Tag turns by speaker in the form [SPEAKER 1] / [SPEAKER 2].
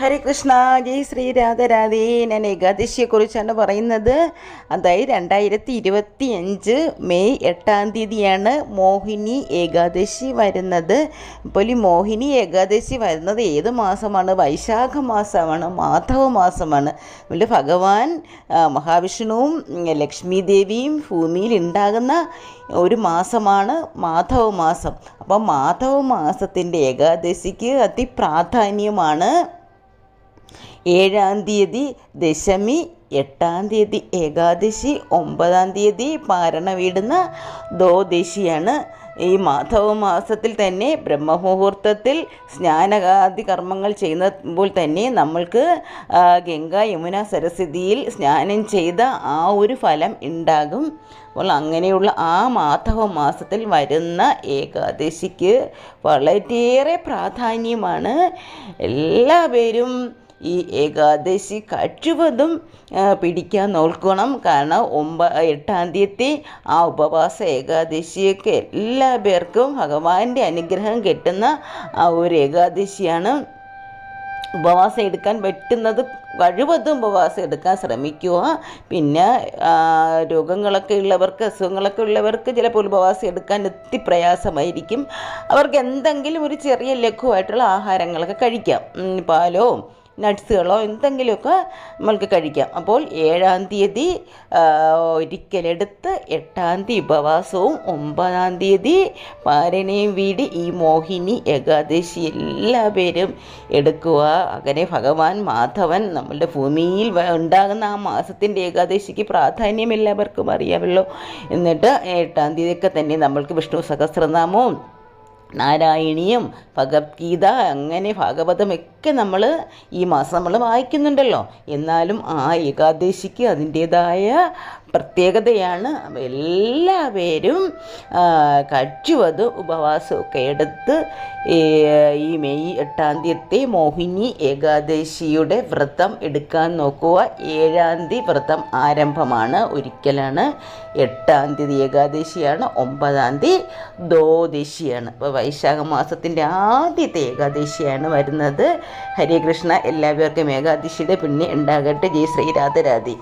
[SPEAKER 1] ഹരേ കൃഷ്ണ ജയ് ശ്രീ രാധരാധേ ഞാൻ ഏകാദശിയെക്കുറിച്ചാണ് പറയുന്നത്. അതായത് രണ്ടായിരത്തി ഇരുപത്തി അഞ്ച് മെയ് എട്ടാം തീയതിയാണ് മോഹിനി ഏകാദശി വരുന്നത്. അപ്പോൾ ഈ മോഹിനി ഏകാദശി വരുന്നത് ഏത് മാസമാണ്? വൈശാഖ മാസമാണ് മാധവ മാസമാണ്. അതുകൊണ്ട് ഭഗവാൻ മഹാവിഷ്ണുവും ലക്ഷ്മി ദേവിയും ഭൂമിയിൽ ഉണ്ടാകുന്ന ഒരു മാസമാണ് മാധവ മാസം. അപ്പം മാധവ മാസത്തിന്റെ ഏകാദശിക്ക് അതിപ്രാധാന്യമാണ് ഏഴാം തീയതി ദശമി എട്ടാം തീയതി ഏകാദശി ഒമ്പതാം തീയതി പാരണ വീടുന്ന ദ്വാദശിയാണ്. ഈ മാധവ മാസത്തിൽ തന്നെ ബ്രഹ്മമുഹൂർത്തത്തിൽ സ്നാനകാദി കർമ്മങ്ങൾ ചെയ്യുമ്പോൾ തന്നെ നമ്മൾക്ക് ഗംഗ യമുന സരസ്വതിയിൽ സ്നാനം ചെയ്ത ആ ഒരു ഫലം ഉണ്ടാകും. അപ്പോൾ അങ്ങനെയുള്ള ആ മാധവ മാസത്തിൽ വരുന്ന ഏകാദശിക്ക് വളരെയേറെ പ്രാധാന്യമാണ്. എല്ലാവരും ഈ ഏകാദശി കഴിവതും പിടിക്കാൻ നോക്കണം കാരണം ഒമ്പ എട്ടാം തീയതി ആ ഉപവാസ ഏകാദശിയൊക്കെ എല്ലാ പേർക്കും ഭഗവാന്റെ അനുഗ്രഹം കിട്ടുന്ന ആ ഒരു ഏകാദശിയാണ്. ഉപവാസം എടുക്കാൻ പറ്റുന്നത് കഴിവതും ഉപവാസം എടുക്കാൻ ശ്രമിക്കുക. പിന്നെ രോഗങ്ങളൊക്കെ ഉള്ളവർക്ക് അസുഖങ്ങളൊക്കെ ഉള്ളവർക്ക് ചിലപ്പോൾ ഉപവാസം എടുക്കാൻ ഒത്തിരി പ്രയാസമായിരിക്കും. അവർക്ക് എന്തെങ്കിലും ഒരു ചെറിയ ലഘുവായിട്ടുള്ള ആഹാരങ്ങളൊക്കെ കഴിക്കാം. പാലോ നട്ട്സുകളോ എന്തെങ്കിലുമൊക്കെ നമ്മൾക്ക് കഴിക്കാം. അപ്പോൾ ഏഴാം തീയതി ഒരിക്കലെടുത്ത് എട്ടാം തീയതി ഉപവാസവും ഒമ്പതാം തീയതി പാരണയും വീട് ഈ മോഹിനി ഏകാദശി എല്ലാ പേരും എടുക്കുക. അങ്ങനെ ഭഗവാൻ മാധവൻ നമ്മളുടെ ഭൂമിയിൽ ഉണ്ടാകുന്ന ആ മാസത്തിന്റെ ഏകാദശിക്ക് പ്രാധാന്യം എല്ലാവർക്കും അറിയാമല്ലോ. എന്നിട്ട് എട്ടാം തീയതിയൊക്കെ തന്നെ നമ്മൾക്ക് വിഷ്ണു സഹസ്രനാമവും നാരായണീയം ഭഗവത്ഗീത അങ്ങനെ ഭാഗവതമൊക്കെ നമ്മൾ ഈ മാസം നമ്മൾ വായിക്കുന്നുണ്ടല്ലോ. എന്നാലും ആ ഏകാദശിക്ക് അതിന്റേതായ പ്രത്യേകതയാണ്. എല്ലാവരും കഴിച്ചുവത് ഉപവാസമൊക്കെ എടുത്ത് ഈ മെയ് എട്ടാം തീയതി മോഹിനി ഏകാദശിയുടെ വ്രതം എടുക്കാൻ നോക്കുക. ഏഴാം തീയതി വ്രതം ആരംഭമാണ്. ഒരിക്കലാണ് എട്ടാം തീയതി ഏകാദശിയാണ് ഒമ്പതാം തീയതി ദ്വാദശിയാണ്. അപ്പോൾ വൈശാഖ മാസത്തിന്റെ ആദ്യത്തെ ഏകാദശിയാണ് വരുന്നത്. ഹരേ കൃഷ്ണ എല്ലാവർക്കും ഏകാദശിയുടെ പിന്നെ ഉണ്ടാകട്ടെ. ജയ് ശ്രീ രാധരാധി